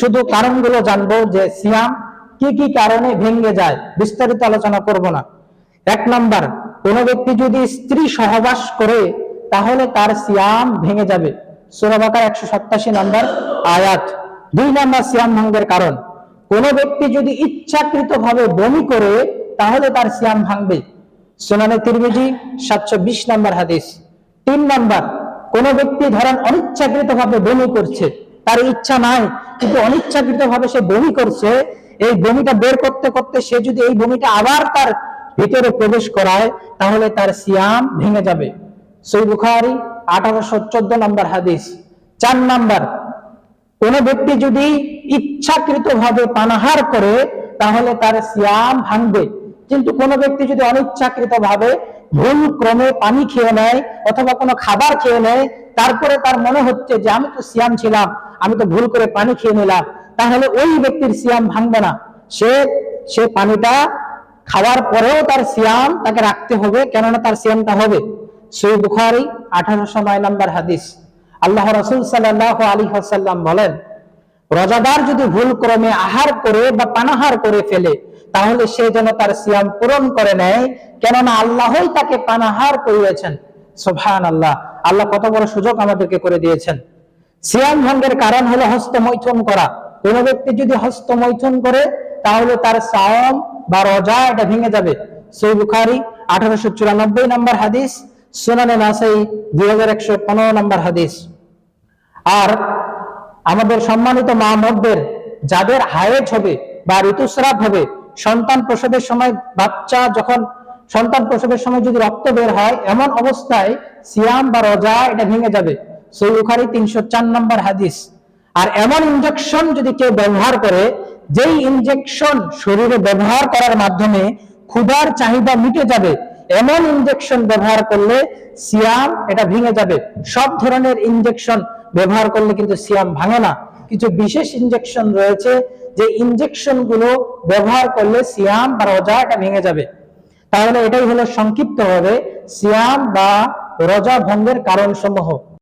শুধু কারণগুলো জানব যে সিয়াম কি কি কারণে ভেঙে যায়, বিস্তারিত আলোচনা করব না। এক নাম্বার, কোন ব্যক্তি যদি স্ত্রী সহবাস করে, তাহলে তার সিয়াম ভেঙে যাবে। সুরাবাকার একশো সাতাশি নাম্বার আয়াত। দুই নাম্বার, সিয়াম ভঙ্গের কারণ। কোন ব্যক্তি যদি ইচ্ছাকৃত ভাবে বমি করে, তাহলে তার সিয়াম ভাঙবে। সোনানে তিরমিজি সাতশো বিশ নাম্বার হাদিস। তিন নাম্বার, কোন ব্যক্তি ধরেন অনিচ্ছাকৃত ভাবে বমি করছে তার ইচ্ছা নাই, কিন্তু অনিচ্ছাকৃত ভাবে সে বমি করছে, এই বমিটা বের করতে করতে সে যদি এই বমিটা আবার তার ভিতরে প্রবেশ করায়, তাহলে তার সিয়াম ভেঙে যাবে। সই বুখারি, আঠারোশো চোদ্দ নম্বর হাদিস, চার নাম্বার, কোন ব্যক্তি যদি ইচ্ছাকৃত ভাবে পানাহার করে, তাহলে তার সিয়াম ভাঙবে। কিন্তু কোন ব্যক্তি যদি অনিচ্ছাকৃত ভাবে ভুল ক্রমে পানি খেয়ে নেয়, অথবা কোনো খাবার খেয়ে নেয়, তারপরে তার মনে হচ্ছে যে, আমি তো সিয়াম ছিলাম আমি তো ভুল করে পানি খেয়ে নিলাম। তাহলে ওই ব্যক্তির সিয়াম ভাঙবে না। সে সে পানিটা খাওয়ার পরেও তার সিয়াম তাকে রাখতে হবে। কেননা তার সিয়ামটা হবে। সই বুখারি, আঠারোশো নয় নম্বর হাদিস। আল্লাহ রসুল সাল্লাহ আলী হাসাল্লাম বলেন, রোজাদার যদি ভুল ক্রমে আহার করে বা পানাহার করে ফেলে, তাহলে সে যেন তার সিয়াম পূরণ করে নেয়। কেননা আল্লাহই তাকে পানাহার করিয়েছেন। সোভান আল্লাহ আল্লাহ কত বড় সুযোগ আমাদেরকে করে দিয়েছেন। সিয়াম ভঙ্গের কারণ হলো হস্তমৈথুন করা। কোন ব্যক্তি যদি হস্তমৈথুন করে, তাহলে তার সাওম বা রোজা এটা ভেঙে যাবে। সেই বুখারি, আঠারোশো চুরানব্বই নম্বর হাদিস, সুনানে নাসাই দুই হাজার একশো পনেরো নম্বর হাদিস। আর আমাদের সম্মানিত মা মধ্যের যাদের হায়েজ হবে বা ঋতুস্রাব হবে, সন্তান প্রসবের সময় বাচ্চা যখন, সন্তান প্রসবের সময় যদি রক্ত বের হয়, এমন অবস্থায় সিয়াম বা রজা এটা ভেঙে যাবে। সই বুখারি তিনশো চার নম্বর হাদিস। আর এমন ইনজেকশন যদি কেউ ব্যবহার করে, যেই ইনজেকশন শরীরে ব্যবহার করার মাধ্যমে ক্ষুধার চাহিদা মিটে যাবে, এমন ইনজেকশন ব্যবহার করলে সিয়াম এটা ভেঙে যাবে। সব ধরনের ইনজেকশন ব্যবহার করলে কিন্তু সিয়াম ভাঙে না। কিছু বিশেষ ইনজেকশন রয়েছে, যে ইনজেকশনগুলো ব্যবহার করলে সিয়াম বা রোজা এটা ভেঙে যাবে। তাহলে এটাই হলো সংক্ষিপ্ত হবে সিয়াম বা রোজা ভঙ্গের কারণ সমূহ